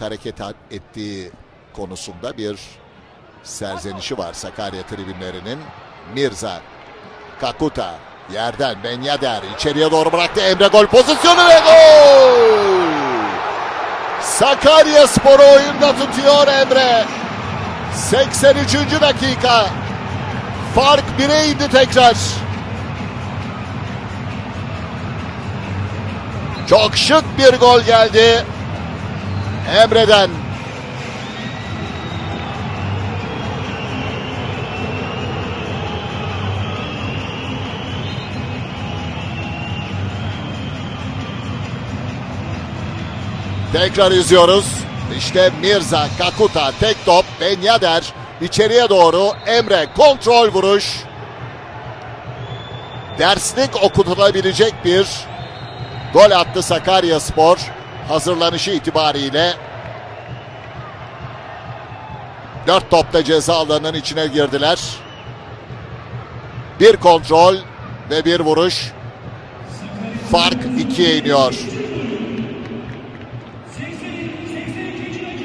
hareket ettiği konusunda bir serzenişi var Sakarya tribünlerinin. Mirza, Kakuta, yerden Benyader içeriye doğru bıraktı. Emre gol pozisyonu ve gol! Sakarya Sporu oyunda tutuyor Emre. 83. dakika. Fark 1'e indi tekrar. Çok şık bir gol geldi. Emre'den. Tekrar izliyoruz. İşte Mirza, Kakuta, tek top, Benyader içeriye doğru Emre kontrol vuruş. Derslik okutulabilecek bir gol attı Sakarya Spor hazırlanışı itibariyle. Dört topta ceza alanının içine girdiler. Bir kontrol ve bir vuruş. Fark ikiye iniyor.